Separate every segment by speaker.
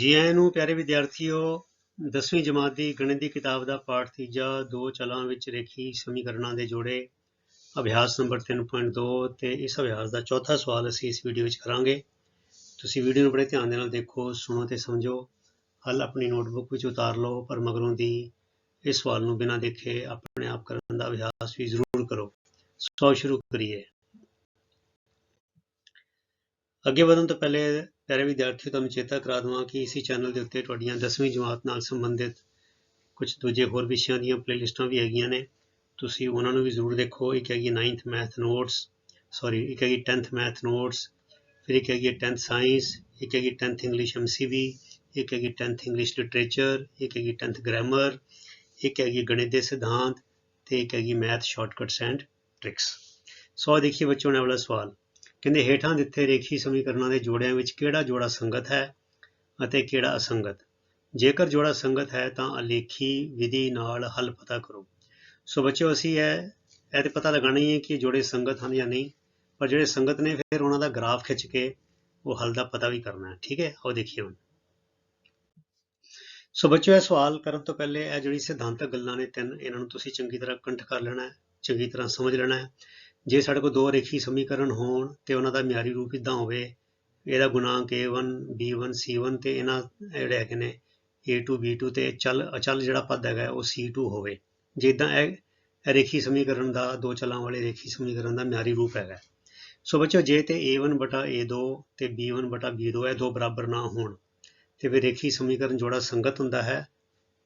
Speaker 1: ਜੀ ਆਇਆਂ ਨੂੰ, ਪਿਆਰੇ ਵਿਦਿਆਰਥੀਓ 10ਵੀਂ ਜਮਾਤ ਦੀ ਗਣਿਤ ਦੀ ਕਿਤਾਬ ਦਾ ਪਾਠ ਤੀਜਾ, ਦੋ ਚਲਾਂ ਵਿੱਚ ਰੇਖੀ ਸਮੀਕਰਨਾਂ ਦੇ ਜੋੜੇ, ਅਭਿਆਸ ਨੰਬਰ 3.2 ਤੇ ਇਸ ਅਭਿਆਸ ਦਾ ਚੌਥਾ ਸਵਾਲ ਅਸੀਂ ਇਸ ਵੀਡੀਓ ਵਿੱਚ ਕਰਾਂਗੇ। ਤੁਸੀਂ ਵੀਡੀਓ ਨੂੰ ਬੜੇ ਧਿਆਨ ਦੇ ਨਾਲ ਦੇਖੋ, ਸੁਣੋ ਤੇ ਸਮਝੋ। ਹੱਲ ਆਪਣੀ ਨੋਟਬੁੱਕ ਵਿੱਚ ਉਤਾਰ ਲਓ, ਪਰ ਮਗਰੋਂ ਦੀ ਇਸ ਸਵਾਲ ਨੂੰ ਬਿਨਾਂ ਦੇਖੇ ਆਪਣੇ ਆਪ ਕਰਨ ਦਾ ਅਭਿਆਸ ਵੀ ਜ਼ਰੂਰ ਕਰੋ। ਸੋ ਸ਼ੁਰੂ ਕਰੀਏ। ਅੱਗੇ ਵਧਣ ਤੋਂ ਪਹਿਲੇ ਪਿਆਰੇ ਵਿਦਿਆਰਥੀਓ ਤੁਹਾਨੂੰ ਚੇਤਾ ਕਰਾ ਦਵਾਂ ਕਿ ਇਸੇ ਚੈਨਲ ਦੇ ਉੱਤੇ ਤੁਹਾਡੀਆਂ 10ਵੀਂ ਜਮਾਤ ਨਾਲ ਸੰਬੰਧਿਤ ਕੁਝ ਦੂਜੇ ਹੋਰ ਵਿਸ਼ਿਆਂ ਦੀਆਂ ਪਲੇਲਿਸਟਾਂ ਵੀ ਹੈਗੀਆਂ ਨੇ ਤੁਸੀਂ ਉਹਨਾਂ ਨੂੰ ਵੀ ਜ਼ਰੂਰ ਦੇਖੋ ਇੱਕ ਹੈਗੀ 9th ਮੈਥ ਨੋਟਸ ਸੌਰੀ ਇੱਕ ਹੈਗੀ 10th ਮੈਥ ਨੋਟਸ ਫਿਰ ਇੱਕ ਹੈਗੀ 10th ਸਾਇੰਸ ਇੱਕ ਹੈਗੀ 10th ਇੰਗਲਿਸ਼ ਐਮਸੀਬੀ ਇੱਕ ਹੈਗੀ 10th ਇੰਗਲਿਸ਼ ਲਿਟਰੇਚਰ ਇੱਕ ਹੈਗੀ 10th ਗ੍ਰਾਮਰ ਇੱਕ ਹੈਗੀ ਗਣਿਤ ਦੇ ਸਿਧਾਂਤ ਤੇ ਇੱਕ ਹੈਗੀ math shortcuts and tricks so ਦੇਖੀਏ ਬੱਚਿਓ ਨੇ ਵਾਲਾ ਸਵਾਲ ਕਹਿੰਦੇ ਹੇਠਾਂ ਦਿੱਤੇ ਰੇਖੀ ਸਮੀਕਰਨਾਂ ਦੇ ਜੋੜਿਆਂ ਵਿੱਚ ਕਿਹੜਾ ਜੋੜਾ ਸੰਗਤ ਹੈ ਅਤੇ ਕਿਹੜਾ ਅਸੰਗਤ? ਜੇਕਰ ਜੋੜਾ ਸੰਗਤ ਹੈ ਤਾਂ ਅਲੇਖੀ ਵਿਧੀ ਨਾਲ ਹੱਲ ਪਤਾ ਕਰੋ। ਸੋ ਬੱਚਿਓ, ਅਸੀਂ ਇਹ ਇਹ ਤੇ ਪਤਾ ਲਗਾਣਾ ਹੀ ਹੈ ਕਿ ਜੋੜੇ ਸੰਗਤ ਹਨ ਜਾਂ ਨਹੀਂ, ਪਰ ਜਿਹੜੇ ਸੰਗਤ ਨੇ ਫਿਰ ਉਹਨਾਂ ਦਾ ਗ੍ਰਾਫ ਖਿੱਚ ਕੇ ਉਹ ਹੱਲ ਦਾ ਪਤਾ ਵੀ ਕਰਨਾ ਹੈ। ਠੀਕ ਹੈ? ਉਹ ਦੇਖੀਏ ਹੁਣ। ਸੋ ਬੱਚਿਓ, ਇਹ ਸਵਾਲ ਕਰਨ ਤੋਂ ਪਹਿਲੇ ਇਹ ਜਿਹੜੀ ਸਿਧਾਂਤਕ ਗੱਲਾਂ ਨੇ ਤਿੰਨ, ਇਹਨਾਂ ਨੂੰ ਤੁਸੀਂ ਚੰਗੀ ਤਰ੍ਹਾਂ ਕੰਠ ਕਰ ਲੈਣਾ ਹੈ, ਚੰਗੀ ਤਰ੍ਹਾਂ ਸਮਝ ਲੈਣਾ ਹੈ। ਜੇ ਸਾਡੇ ਕੋਲ ਦੋ ਰੇਖੀ ਸਮੀਕਰਨ ਹੋਣ ਤੇ ਉਹਨਾਂ ਦਾ ਮਿਆਰੀ ਰੂਪ ਇਦਾਂ ਹੋਵੇ, ਇਹਦਾ ਗੁਣਾਂਕ a1 b1 c1 ਤੇ ਇਹਨਾਂ ਜਿਹੜੇ ਹੈਗੇ ਨੇ a2 b2 ਤੇ ਚੱਲ, ਅਚਲ ਜਿਹੜਾ ਪਦ ਹੈਗਾ ਉਹ c2 ਹੋਵੇ। ਜਿੱਦਾਂ ਇਹ ਇਹ ਰੇਖੀ ਸਮੀਕਰਨ ਦਾ, ਦੋ ਚਲਾਂ ਵਾਲੇ ਰੇਖੀ ਸਮੀਕਰਨ ਦਾ ਮਿਆਰੀ ਰੂਪ ਹੈਗਾ। ਸੋ ਬੱਚੋ ਜੇ ਤੇ a1 ਬਟਾ a2 ਤੇ b1 ਬਟਾ b2 ਇਹ ਦੋ ਬਰਾਬਰ ਨਾ ਹੋਣ, ਤੇ ਫਿਰ ਰੇਖੀ ਸਮੀਕਰਨ ਜੋੜਾ ਸੰਗਤ ਹੁੰਦਾ ਹੈ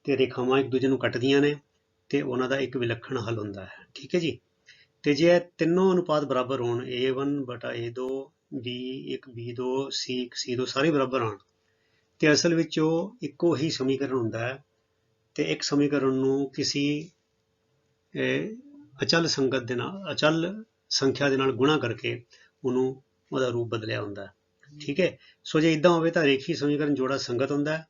Speaker 1: ਤੇ ਰੇਖਾਵਾਂ ਇੱਕ ਦੂਜੇ ਨੂੰ ਕੱਟਦੀਆਂ ਨੇ ਤੇ ਉਹਨਾਂ ਦਾ ਇੱਕ ਵਿਲੱਖਣ ਹੱਲ ਹੁੰਦਾ ਹੈ। ਠੀਕ ਹੈ ਜੀ? ਤੇ ਜੇ ਇਹ ਤਿੰਨੋਂ ਅਨੁਪਾਤ ਬਰਾਬਰ ਹੋਣ a1 ਬਟਾ a2 b1 b2 c c2 ਸਾਰੇ ਬਰਾਬਰ ਹੋਣ ਤੇ ਅਸਲ ਵਿੱਚ ਉਹ ਇੱਕੋ ਹੀ ਸਮੀਕਰਨ ਹੁੰਦਾ ਹੈ, ਤੇ ਇੱਕ ਸਮੀਕਰਨ ਨੂੰ ਕਿਸੇ ਅਚਲ ਸੰਗਤ ਦੇ ਨਾਲ, ਅਚਲ ਸੰਖਿਆ ਦੇ ਨਾਲ ਗੁਣਾ ਕਰਕੇ ਉਹਨੂੰ ਉਹਦਾ ਰੂਪ ਬਦਲਿਆ ਹੁੰਦਾ ਠੀਕ ਹੈ? ਸੋ ਜੇ ਇਦਾਂ ਹੋਵੇ ਤਾਂ ਰੇਖੀ ਸਮੀਕਰਨ ਜੋੜਾ ਸੰਗਤ ਹੁੰਦਾ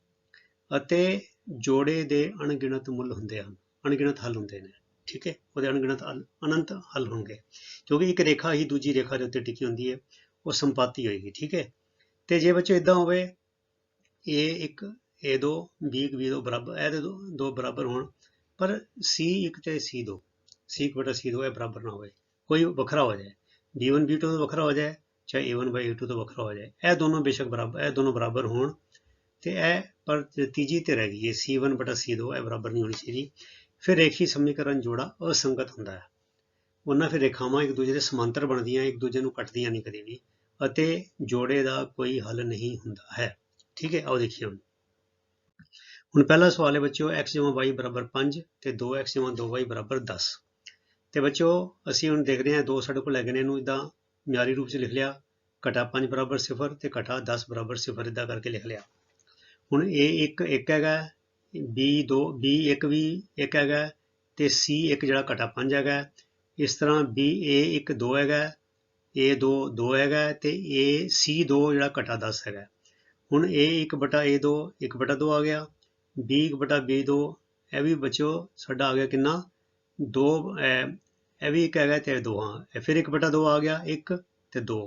Speaker 1: ਅਤੇ ਜੋੜੇ ਦੇ ਅਣਗਿਣਤ ਮੁੱਲ ਹੁੰਦੇ ਹਨ, ਅਣਗਿਣਤ ਹੱਲ ਹੁੰਦੇ ਨੇ। ਠੀਕ ਹੈ? ਉਹਦੇ ਅਣਗਿਣਤ ਅਨੰਤ ਹੱਲ ਹੋਣਗੇ। ਕਿਉਂਕਿ ਇੱਕ ਰੇਖਾ ਹੀ ਦੂਜੀ ਰੇਖਾ ਦੇ ਉੱਤੇ ਟਿਕੀ ਹੁੰਦੀ ਹੈ, ਉਹ ਸੰਪਾਤੀ ਹੋਏਗੀ, ਠੀਕ ਹੈ? ਤੇ ਜੇ ਬੱਚੇ ਇਦਾਂ ਹੋਵੇ a1 a2 b1 b2 ਬਰਾਬਰ, ਇਹ ਦੋ ਦੋ ਬਰਾਬਰ ਹੋਣ, ਪਰ c1 ਤੇ c2 c1 ਬਟਾ c2 ਇਹ ਬਰਾਬਰ ਨਾ ਹੋਵੇ। ਕੋਈ ਵੱਖਰਾ ਹੋ ਜਾਏ। b1 b2 ਤੋਂ ਵੱਖਰਾ ਹੋ ਜਾਏ, ਚਾਹੇ a1 ਬਾਈ a2 ਤੋਂ ਵੱਖਰਾ ਹੋ ਜਾਏ। ਇਹ ਦੋਨੋਂ ਬੇਸ਼ੱਕ ਬਰਾਬਰ, ਇਹ ਦੋਨੋਂ ਬਰਾਬਰ ਹੋਣ, ਤੇ ਇਹ ਪਰ ਤੀਜੀ ਤੇ ਰਹਿ ਗਈ ਹੈ c1 ਬਟਾ c2 ਇਹ ਬਰਾਬਰ ਨਹੀਂ ਹੋਣੀ ਚਾਹੀਦੀ। ਫਿਰ ਰੇਖੀ ਸਮੀਕਰਨ ਜੋੜਾ ਅਸੰਗਤ ਹੁੰਦਾ ਹੈ। ਉਹਨਾਂ ਫਿਰ ਰੇਖਾਵਾਂ ਇੱਕ ਦੂਜੇ ਦੇ ਸਮਾਂਤਰ ਬਣਦੀਆਂ, ਇੱਕ ਦੂਜੇ ਨੂੰ ਕੱਟਦੀਆਂ ਨਹੀਂ ਕਦੇ ਵੀ ਅਤੇ ਜੋੜੇ ਦਾ ਕੋਈ ਹੱਲ ਨਹੀਂ ਹੁੰਦਾ ਹੈ। ਠੀਕ ਹੈ, ਆਓ ਦੇਖੀਏ ਹੁਣ। ਹੁਣ ਪਹਿਲਾ ਸਵਾਲ ਹੈ ਬੱਚਿਓ, x y 5 ਤੇ 2x 2y 10 ਤੇ ਬੱਚਿਓ, ਅਸੀਂ ਹੁਣ ਦੇਖਦੇ ਹਾਂ ਦੋ ਸਾਡੇ ਕੋਲ ਹੈਗੇ ਨੇ, ਇਹਨੂੰ ਇਦਾਂ ਮਿਆਰੀ ਰੂਪ 'ਚ ਲਿਖ ਲਿਆ, ਘਟਾ 5 ਬਰਾਬਰ 0 ਤੇ ਘਟਾ 10 ਬਰਾਬਰ 0 ਇਦਾਂ ਕਰਕੇ ਲਿਖ ਲਿਆ। ਹੁਣ a1 1 ਹੈਗਾ B2 B1 ਵੀ ਇੱਕ ਹੈਗਾ ਤੇ C1 ਜਿਹੜਾ ਘਟਾ 5 ਹੈਗਾ ਇਸ ਤਰ੍ਹਾਂ BA1 2 ਹੈਗਾ A2 2 ਹੈਗਾ ਤੇ AC2 ਜਿਹੜਾ ਘਟਾ 10 ਹੈਗਾ ਹੁਣ A1 ਬਟਾ A2 1 ਬਟਾ 2 ਆ ਗਿਆ। B1 ਬਟਾ B2 ਇਹ ਵੀ ਬੱਚੋ, ਸਾਡਾ ਆ ਗਿਆ ਕਿੰਨਾ? 2 ਇਹ ਵੀ ਇੱਕ ਹੈਗਾ ਤੇ 2 ਹਾਂ। ਫਿਰ 1 ਬਟਾ 2 ਆ ਗਿਆ 1 ਤੇ 2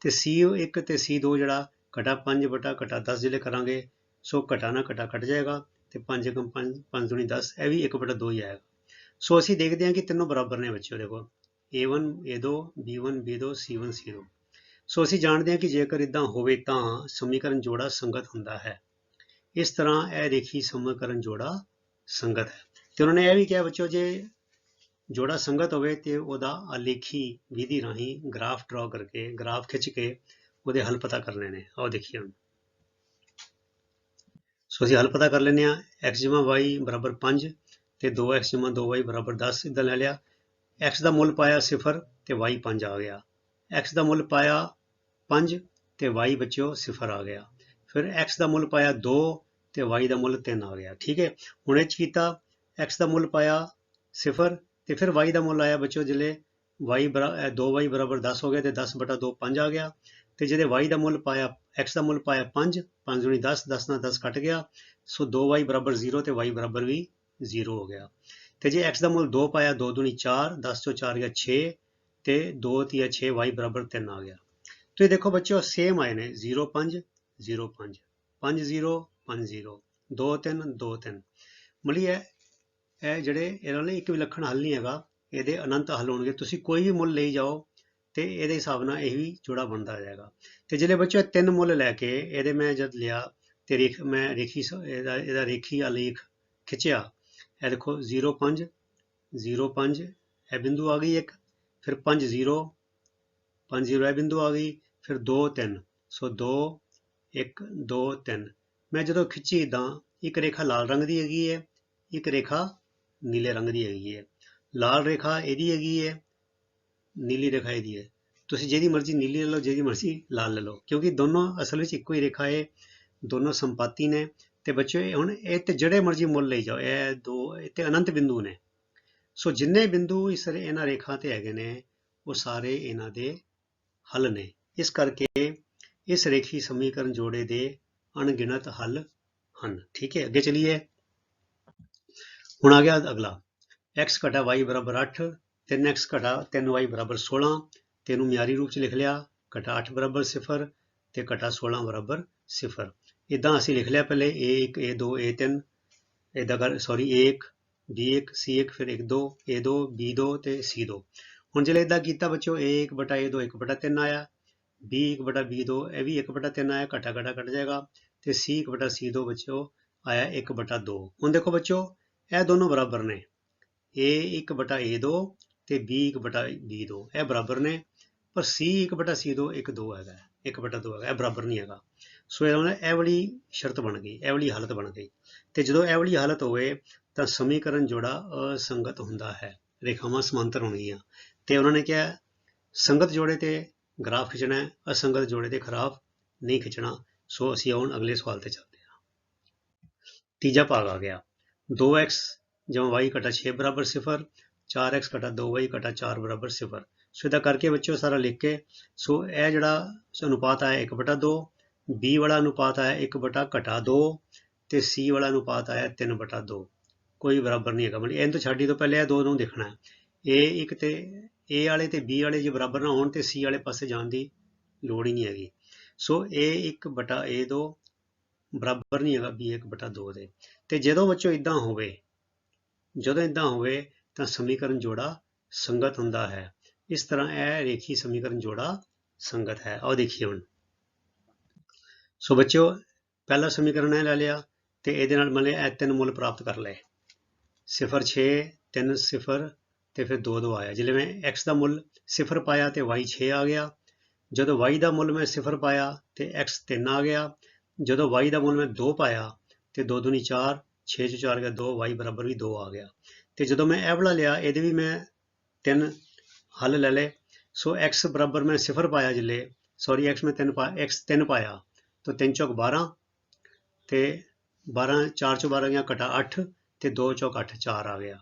Speaker 1: ਤੇ C1 ਤੇ C2 ਜਿਹੜਾ ਘਟਾ 5 ਬਟਾ ਘਟਾ 10 ਜਿਹੜੇ ਕਰਾਂਗੇ, ਸੋ ਘਟਾ ਨਾ ਘਟਾ ਕੱਟ ਜਾਏਗਾ। ਤੇ 5 ਕਮ 5 5 ਦੁਣੀ 10 ਇਹ ਵੀ 1 ਬਟਾ 2 ਹੀ ਆਏਗਾ। ਸੋ ਅਸੀਂ ਦੇਖਦੇ ਹਾਂ ਕਿ ਤਿੰਨੋਂ ਬਰਾਬਰ ਨੇ ਬੱਚਿਓ ਦੇਖੋ a1 a2 b1 b2 c1 c2 ਸੋ ਅਸੀਂ ਜਾਣਦੇ ਹਾਂ ਕਿ ਜੇਕਰ ਇਦਾਂ ਹੋਵੇ ਤਾਂ ਸਮੀਕਰਨ ਜੋੜਾ ਸੰਗਤ ਹੁੰਦਾ ਹੈ। ਇਸ ਤਰ੍ਹਾਂ ਇਹ ਦੇਖੀ ਸਮੀਕਰਨ ਜੋੜਾ ਸੰਗਤ ਹੈ। ਤੇ ਉਹਨਾਂ ਨੇ ਇਹ ਵੀ ਕਿਹਾ ਬੱਚਿਓ ਜੇ ਜੋੜਾ ਸੰਗਤ ਹੋਵੇ ਤੇ ਉਹਦਾ ਅਲੇਖੀ ਵਿਧੀ ਰਾਹੀਂ ਗ੍ਰਾਫ ਡਰਾ ਕਰਕੇ, ਗ੍ਰਾਫ ਖਿੱਚ ਕੇ ਉਹਦੇ ਹੱਲ ਪਤਾ ਕਰਨੇ ਨੇ। ਆਓ ਦੇਖੀਏ ਹੁਣ। ਸੋ ਅਸੀਂ ਹੱਲ ਪਤਾ ਕਰ ਲੈਂਦੇ ਆ x y 5 ਤੇ 2x 2y 10 ਇਦਾਂ ਲੈ ਲਿਆ। x ਦਾ ਮੁੱਲ ਪਾਇਆ 0 ਤੇ y 5 ਆ ਗਿਆ। x ਦਾ ਮੁੱਲ ਪਾਇਆ 5 ਤੇ y ਬਚਿਓ 0 ਆ ਗਿਆ। ਫਿਰ x ਦਾ ਮੁੱਲ ਪਾਇਆ 2 ਤੇ y ਦਾ ਮੁੱਲ 3 ਆ ਗਿਆ। ਠੀਕ ਹੈ? ਹੁਣ ਇਹ ਚ ਕੀਤਾ, x ਦਾ ਮੁੱਲ ਪਾਇਆ 0 ਤੇ ਫਿਰ y ਦਾ ਮੁੱਲ ਆਇਆ ਬੱਚਿਓ ਜਿਲੇ y 2y 10 ਹੋ ਗਿਆ ਤੇ 10 ਬਟਾ 2 5 ਆ ਗਿਆ। ਤੇ ਜਿਹਦੇ y ਦਾ ਮੁੱਲ ਪਾਇਆ, x ਦਾ ਮੁੱਲ ਪਾਇਆ 5 5 ਦੁਣੀ 10 10 ਨਾਲ 10 ਕੱਟ ਗਿਆ, ਸੋ 2y ਬਰਾਬਰ 0 ਤੇ y ਬਰਾਬਰ ਵੀ 0 ਹੋ ਗਿਆ। ਤੇ ਜੇ x ਦਾ ਮੁੱਲ 2 ਪਾਇਆ 2 ਦੁਣੀ 4 10 ਚੋਂ 4 ਗਿਆ 6 ਤੇ 2 ਤੀਆ 6 y ਬਰਾਬਰ 3 ਆ ਗਿਆ। ਤੁਸੀਂ ਦੇਖੋ ਬੱਚਿਓ ਸੇਮ ਆਏ ਨੇ 0 5 0 5 5 0 5 0 2 3 2 3 ਮਲੀ ਹੈ ਇਹ ਜਿਹੜੇ ਇਹਨਾਂ ਨੇ ਇੱਕ ਵਿਲੱਖਣ ਹੱਲ ਨਹੀਂ ਹੈਗਾ, ਇਹਦੇ ਅਨੰਤ ਹੱਲ ਹੋਣਗੇ। ਤੁਸੀਂ ਕੋਈ ਵੀ ਮੁੱਲ ਲਈ ਜਾਓ ਤੇ ਇਹਦੇ ਹਿਸਾਬ ਨਾਲ ਇਹ ਵੀ ਜੋੜਾ ਬਣਦਾ ਜਾਏਗਾ ਤੇ ਜਿਹੜੇ ਬੱਚੇ ਤਿੰਨ ਮੁੱਲ ਲੈ ਕੇ ਇਹਦੇ ਮੈਂ ਜਦ ਲਿਆ ਤੇ ਰੇਖ ਮੈਂ ਰੇਖੀ ਸ- ਇਹਦਾ ਇਹਦਾ ਰੇਖੀ ਆਲੇਖ ਖਿੱਚਿਆ, ਇਹ ਦੇਖੋ 0 5 0 5 ਇਹ ਬਿੰਦੂ ਆ ਗਈ ਇੱਕ, ਫਿਰ 5 0 5 0 ਇਹ ਬਿੰਦੂ ਆ ਗਈ, ਫਿਰ 2 3 ਸੋ 2 1 2 3 ਮੈਂ ਜਦੋਂ ਖਿੱਚੀ ਇਦਾਂ ਇੱਕ ਰੇਖਾ ਲਾਲ ਰੰਗ ਦੀ ਹੈਗੀ ਹੈ, ਇੱਕ ਰੇਖਾ ਨੀਲੇ ਰੰਗ ਦੀ ਹੈਗੀ ਹੈ। ਲਾਲ ਰੇਖਾ ਇਹਦੀ ਹੈਗੀ ਹੈ ਨੀਲੀ ਰੇਖਾ ਇਹਦੀ ਹੈ। ਤੁਸੀਂ ਜਿਹਦੀ ਮਰਜ਼ੀ ਨੀਲੀ ਲੈ ਲਓ, ਜਿਹਦੀ ਮਰਜ਼ੀ ਲਾਲ ਲੈ ਲਓ। ਕਿਉਂਕਿ ਦੋਨੋਂ ਅਸਲ ਵਿੱਚ ਇੱਕੋ ਹੀ ਰੇਖਾ ਹੈ, ਦੋਨੋਂ ਸੰਪਾਤੀ ਨੇ। ਤੇ ਬੱਚਿਓ ਹੁਣ ਇਹ ਤੇ ਜਿਹੜੇ ਮਰਜ਼ੀ ਮੁੱਲ ਲਈ ਜਾਓ, ਇਹ ਦੋ, ਇਹ ਅਨੰਤ ਬਿੰਦੂ ਨੇ। ਸੋ ਜਿੰਨੇ ਬਿੰਦੂ ਇਸ ਇਹਨਾਂ ਰੇਖਾ ਤੇ ਹੈਗੇ ਨੇ, ਉਹ ਸਾਰੇ ਇਹਨਾਂ ਦੇ ਹੱਲ ਨੇ। ਇਸ ਕਰਕੇ ਇਸ ਰੇਖੀ ਸਮੀਕਰਨ ਜੋੜੇ ਦੇ ਅਣਗਿਣਤ ਹੱਲ ਹਨ। ਠੀਕ ਹੈ, ਅੱਗੇ ਚਲੀਏ। ਹੁਣ ਆ ਗਿਆ ਅਗਲਾ। x ਘਟਾ y ਬਰਾਬਰ 8 3x ਘਟਾ 3y ਬਰਾਬਰ 16 ਤੇ ਇਹਨੂੰ ਮਿਆਰੀ ਰੂਪ ਚ ਲਿਖ ਲਿਆ, ਘਟਾ 8 ਬਰਾਬਰ 0 ਤੇ ਘਟਾ 16 ਬਰਾਬਰ 0 ਇਦਾਂ ਅਸੀਂ ਲਿਖ ਲਿਆ ਪਹਿਲੇ a1 a2 a3 ਇਦਾਂ ਕਰ ਸੌਰੀ a1 b1 c1 ਫਿਰ 1 2 a2 b2 ਤੇ c2 ਹੁਣ ਜਿਹੜੇ ਇਦਾਂ ਕੀਤਾ ਬੱਚੋ a1 ਬਟਾ a2 1 ਬਟਾ 3 ਆਇਆ b1 ਬਟਾ b2 ਇਹ ਵੀ 1 ਬਟਾ 3 ਆਇਆ, ਘਟਾ ਘਟਾ ਕੱਟ ਜਾਏਗਾ, ਤੇ c1 ਬਟਾ c2 ਬੱਚੋ ਆਇਆ 1 ਬਟਾ 2 ਹੁਣ ਦੇਖੋ ਬੱਚੋ ਇਹ ਦੋਨੋਂ ਬਰਾਬਰ ਨੇ। A1 ਬਟਾ a2 ਤੇ b1 ਬਟਾ b2 ਇਹ ਬਰਾਬਰ ਨੇ, ਪਰ c1 ਬਟਾ c2 1 2 ਹੈਗਾ 1 ਬਟਾ 2 ਹੈਗਾ, ਇਹ ਬਰਾਬਰ ਨਹੀਂ ਹੈਗਾ। ਸੋ ਇਹ ਹੁਣ ਇਹ ਵਾਲੀ ਸ਼ਰਤ ਬਣ ਗਈ, ਇਹ ਵਾਲੀ ਹਾਲਤ ਬਣ ਗਈ। ਤੇ ਜਦੋਂ ਇਹ ਵਾਲੀ ਹਾਲਤ ਹੋਵੇ, ਤਾਂ ਸਮੀਕਰਨ ਜੋੜਾ ਅਸੰਗਤ ਹੁੰਦਾ ਹੈ, ਰੇਖਾਵਾਂ ਸਮਾਂਤਰ ਹੋਣਗੀਆਂ। ਤੇ ਉਹਨਾਂ ਨੇ ਕਿਹਾ, ਸੰਗਤ ਜੋੜੇ ਤੇ ਗ੍ਰਾਫ ਖਿੱਚਣਾ ਹੈ, ਅਸੰਗਤ ਜੋੜੇ ਤੇ ਖਰਾਬ ਨਹੀਂ ਖਿੱਚਣਾ। ਸੋ ਅਸੀਂ ਹੁਣ ਅਗਲੇ ਸਵਾਲ ਤੇ ਚੱਲਦੇ ਹਾਂ। ਤੀਜਾ ਭਾਗ ਆ ਗਿਆ। 2x ਜਮਾ y ਘਟਾ 6 ਬਰਾਬਰ 0 4x ਘਟਾ 2y ਘਟਾ 4 ਬਰਾਬਰ 0 ਸੋ ਇਹਦਾ ਕਰਕੇ ਬੱਚਿਓ ਸਾਰਾ ਲਿਖ ਕੇ, ਸੋ ਇਹ ਜਿਹੜਾ ਅਨੁਪਾਤ ਆਇਆ 1 ਬਟਾ 2 b ਵਾਲਾ ਅਨੁਪਾਤ ਆਇਆ 1 ਬਟਾ ਘਟਾ 2 ਤੇ c ਵਾਲਾ ਅਨੁਪਾਤ ਆਇਆ 3 ਬਟਾ 2 ਕੋਈ ਬਰਾਬਰ ਨਹੀਂ ਹੈਗਾ, ਮਤਲਬ ਇਹਨਾਂ ਤੋਂ ਛੱਡੀ ਤੋਂ ਪਹਿਲੇ ਇਹ ਦੋ ਨੂੰ ਦੇਖਣਾ ਹੈ। A ਇੱਕ ਤੇ a ਵਾਲੇ ਤੇ b ਵਾਲੇ ਜੇ ਬਰਾਬਰ ਨਾ ਹੋਣ ਤੇ c ਵਾਲੇ ਪਾਸੇ ਜਾਣ ਦੀ ਲੋੜ ਹੀ ਨਹੀਂ ਹੈਗੀ। ਸੋ a1 ਬਟਾ a2 ਬਰਾਬਰ ਨਹੀਂ ਹੈਗਾ b1 ਬਟਾ 2 ਦੇ। ਤੇ ਜਦੋਂ ਬੱਚੋ ਇਦਾਂ ਹੋਵੇ, ਜਦੋਂ ਇਦਾਂ ਹੋਵੇ ਤਾਂ ਸਮੀਕਰਨ ਜੋੜਾ ਸੰਗਤ ਹੁੰਦਾ ਹੈ। ਇਸ ਤਰ੍ਹਾਂ ਇਹ ਰੇਖੀ ਸਮੀਕਰਨ ਜੋੜਾ ਸੰਗਤ ਹੈ। ਆਓ ਦੇਖੀਏ ਹੁਣ। ਸੋ ਬੱਚਿਓ, ਪਹਿਲਾ ਸਮੀਕਰਨ ਇਹ ਲੈ ਲਿਆ ਤੇ ਇਹਦੇ ਨਾਲ ਮਲੇ ਇਹ ਤਿੰਨ ਮੁੱਲ ਪ੍ਰਾਪਤ ਕਰ ਲਏ। 0 6 3 0 ਤੇ ਫਿਰ 2 2 ਆਇਆ। ਜਿਲੇ ਮੈਂ x ਦਾ ਮੁੱਲ 0 ਪਾਇਆ ਤੇ y 6 ਆ ਗਿਆ। ਜਦੋਂ y ਦਾ ਮੁੱਲ ਮੈਂ 0 ਪਾਇਆ ਤੇ x 3 ਆ ਗਿਆ। ਜਦੋਂ y ਦਾ ਮੁੱਲ ਮੈਂ 2 ਪਾਇਆ ਤੇ 2 ਦੂਣੀ 4 6 ਚ 4 ਗਿਆ 2 y ਬਰਾਬਰ ਵੀ 2 ਆ ਗਿਆ। ਤੇ ਜਦੋਂ ਮੈਂ ਇਹ ਵਾਲਾ ਲਿਆ, ਇਹਦੇ ਵੀ ਮੈਂ ਤਿੰਨ ਹੱਲ ਲੈ ਲਏ। ਸੋ x ਬਰਾਬਰ ਮੈਂ 0 ਪਾਇਆ ਜਿਲੇ। ਸੌਰੀ x ਮੈਂ 3 ਪਾਇਆ x 3 ਪਾਇਆ। ਤਾਂ 3 ਚੌਕ 12 ਤੇ 12 4 ਚੋਂ 12 ਗਿਆ, ਘਟਾ 8 ਤੇ 2 ਚੌਕ 8 4 ਆ ਗਿਆ।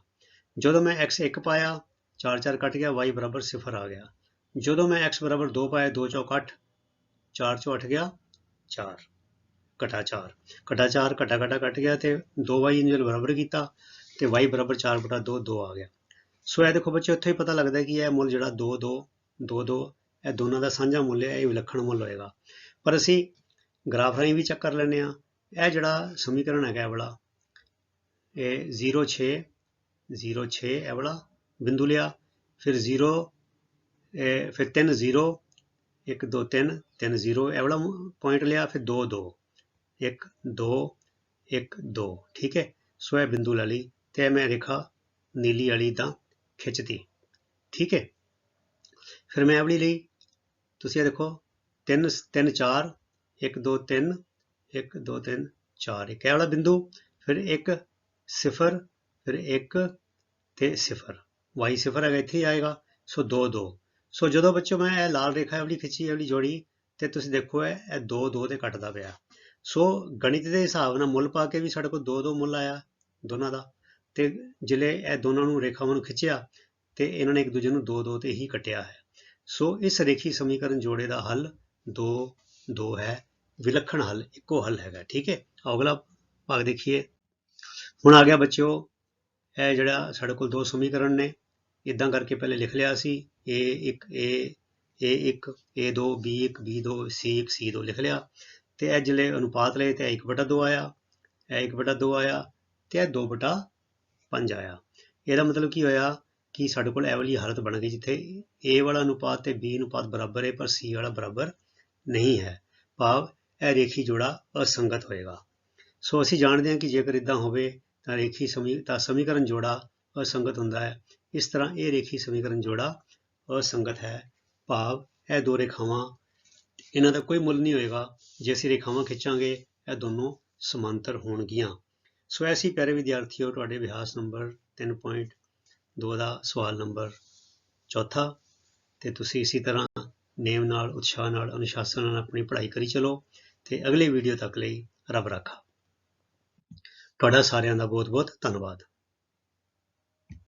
Speaker 1: ਜਦੋਂ ਮੈਂ x 1 ਪਾਇਆ 4 4 ਕੱਟ ਗਿਆ, y ਬਰਾਬਰ 0 ਆ ਗਿਆ। ਜਦੋਂ ਮੈਂ x ਬਰਾਬਰ 2 ਪਾਇਆ 2 ਚੌਕ 8 4 ਚੋਂ 8 ਗਿਆ 4 ਘਟਾ 4 ਘਟਾ 4 ਘਟਾ ਘਟਾ ਕੱਟ ਗਿਆ ਤੇ 2y ਨੂੰ ਜਦੋਂ ਬਰਾਬਰ ਕੀਤਾ। ਤੇ y ਬਰਾਬਰ 4 ਬਟਾ 2 2 ਆ ਗਿਆ। ਸੋ ਇਹ ਦੇਖੋ ਬੱਚੇ, ਉੱਥੇ ਹੀ ਪਤਾ ਲੱਗਦਾ ਕਿ ਇਹ ਮੁੱਲ ਜਿਹੜਾ 2 2 2 2 ਇਹ ਦੋਨਾਂ ਦਾ ਸਾਂਝਾ ਮੁੱਲ ਹੈ, ਇਹ ਵਿਲੱਖਣ ਮੁੱਲ ਹੋਏਗਾ। ਪਰ ਅਸੀਂ ਗ੍ਰਾਫ ਰਾਹੀਂ ਵੀ ਚੈੱਕ ਕਰ ਲੈਂਦੇ ਆ ਇਹ ਜਿਹੜਾ ਸਮੀਕਰਨ ਹੈਗਾ ਇਹ ਵਾਲਾ, ਇਹ 0 6 0 6 ਇਹ ਵਾਲਾ ਬਿੰਦੂ ਲਿਆ, ਫਿਰ 0 ਇਹ ਫਿਰ 3 0 1 2 3 3 0 ਇਹ ਵਾਲਾ ਪੁਆਇੰਟ ਲਿਆ, ਫਿਰ 2 2 1 2 1 2 ਠੀਕ ਹੈ? ਸੋ ਇਹ ਬਿੰਦੂ ਲੈ ਲਈ। ਤੇ ਮੈਂ ਰੇਖਾ ਨੀਲੀ ਵਾਲੀ ਤਾਂ ਖਿੱਚਤੀ। ਠੀਕ ਹੈ? ਫਿਰ ਮੈਂ ਇਹ ਲਈ, ਤੁਸੀਂ ਇਹ ਦੇਖੋ 3 3 4 1 2 3 1 2 3 4 ਇੱਕ ਇਹ ਵਾਲਾ ਬਿੰਦੂ, ਫਿਰ 1 0 ਫਿਰ 1 ਤੇ 0 y 0 ਹੈਗਾ, ਇੱਥੇ ਹੀ ਆਏਗਾ, ਸੋ 2 2 ਸੋ ਜਦੋਂ ਬੱਚੋ ਮੈਂ ਇਹ ਲਾਲ ਰੇਖਾ ਵਾਲੀ ਖਿੱਚੀ ਇਹ ਵਾਲੀ ਜੋੜੀ, ਤੇ ਤੁਸੀਂ ਦੇਖੋ ਇਹ ਇਹ 2 2 ਤੇ ਕੱਟਦਾ ਪਿਆ। ਸੋ ਗਣਿਤ ਦੇ ਹਿਸਾਬ ਨਾਲ ਮੁੱਲ ਪਾ ਕੇ ਵੀ ਸਾਡੇ ਕੋਲ 2 2 ਮੁੱਲ ਆਇਆ ਦੋਨਾਂ ਦਾ। ਤੇ ਜਿਲੇ ਇਹ ਦੋਨਾਂ ਨੂੰ ਰੇਖਾਵਾਂ ਨੂੰ ਖਿੱਚਿਆ ਤੇ ਇਹਨਾਂ ਨੇ ਇੱਕ ਦੂਜੇ ਨੂੰ 2 2 ਤੇ ਹੀ ਕੱਟਿਆ ਹੈ। ਸੋ ਇਸ ਰੇਖੀ ਸਮੀਕਰਨ ਜੋੜੇ ਦਾ ਹੱਲ 2 2 ਹੈ, ਵਿਲੱਖਣ ਹੱਲ ਇੱਕੋ ਹੱਲ ਹੈਗਾ, ਠੀਕ ਹੈ? ਅਗਲਾ ਭਾਗ ਦੇਖੀਏ। ਹੁਣ ਆ ਗਿਆ ਬੱਚਿਓ, ਇਹ ਜਿਹੜਾ ਸਾਡੇ ਕੋਲ ਦੋ ਸਮੀਕਰਨ ਨੇ ਇਦਾਂ ਕਰਕੇ ਪਹਿਲੇ ਲਿਖ ਲਿਆ ਸੀ a1 a a1 a2 b1 b2 c1 c2 ਲਿਖ ਲਿਆ ਤੇ ਇਹ ਜਿਹੜੇ ਅਨੁਪਾਤ ਲਏ ਤੇ 1/2 ਆਇਆ, ਇਹ 1/2 ਆਇਆ ਤੇ ਇਹ 2/5 ਆਇਆ ਇਹਦਾ ਮਤਲਬ ਕੀ ਹੋਇਆ ਕਿ ਸਾਡੇ ਕੋਲ ਇਹ ਵਾਲੀ ਹਾਲਤ ਬਣ ਗਈ ਜਿੱਥੇ A ਵਾਲਾ ਅਨੁਪਾਤ ਤੇ B ਅਨੁਪਾਤ ਬਰਾਬਰ ਹੈ, ਪਰ C ਵਾਲਾ ਬਰਾਬਰ ਨਹੀਂ ਹੈ। ਭਾਵ ਇਹ ਰੇਖੀ ਜੋੜਾ ਅਸੰਗਤ ਹੋਏਗਾ। ਸੋ ਅਸੀਂ ਜਾਣਦੇ ਹਾਂ ਕਿ ਜੇਕਰ ਇਦਾਂ ਹੋਵੇ ਤਾਂ ਰੇਖੀ ਸਮੀ, ਤਾਂ ਸਮੀਕਰਨ ਜੋੜਾ ਅਸੰਗਤ ਹੁੰਦਾ ਹੈ। ਇਸ ਤਰ੍ਹਾਂ ਇਹ ਰੇਖੀ ਸਮੀਕਰਨ ਜੋੜਾ ਅਸੰਗਤ ਹੈ। ਭਾਵ ਇਹ ਦੋ ਰੇਖਾਵਾਂ, ਇਹਨਾਂ ਦਾ ਕੋਈ ਮੁੱਲ ਨਹੀਂ ਹੋਏਗਾ। ਜੇ ਅਸੀਂ ਰੇਖਾਵਾਂ ਖਿੱਚਾਂਗੇ, ਇਹ ਦੋਨੋਂ ਸਮਾਂਤਰ ਹੋਣਗੀਆਂ। ਸੋ ਐਸੀ ਪਿਆਰੇ ਵਿਦਿਆਰਥੀਓ, ਤੁਹਾਡੇ ਅਭਿਆਸ ਨੰਬਰ 3.2 ਦਾ ਸਵਾਲ ਨੰਬਰ ਚੌਥਾ ਤੇ ਤੁਸੀਂ ਇਸੇ ਤਰ੍ਹਾਂ ਨੇਮ ਨਾਲ, ਉਤਸ਼ਾਹ ਨਾਲ, ਅਨੁਸ਼ਾਸਨ ਨਾਲ ਆਪਣੀ ਪੜ੍ਹਾਈ ਕਰੀ ਚਲੋ ਤੇ ਅਗਲੇ ਵੀਡੀਓ ਤੱਕ ਲਈ ਰੱਬ ਰਾਖਾ। ਤੁਹਾਡਾ ਸਾਰਿਆਂ ਦਾ ਬਹੁਤ ਬਹੁਤ ਧੰਨਵਾਦ।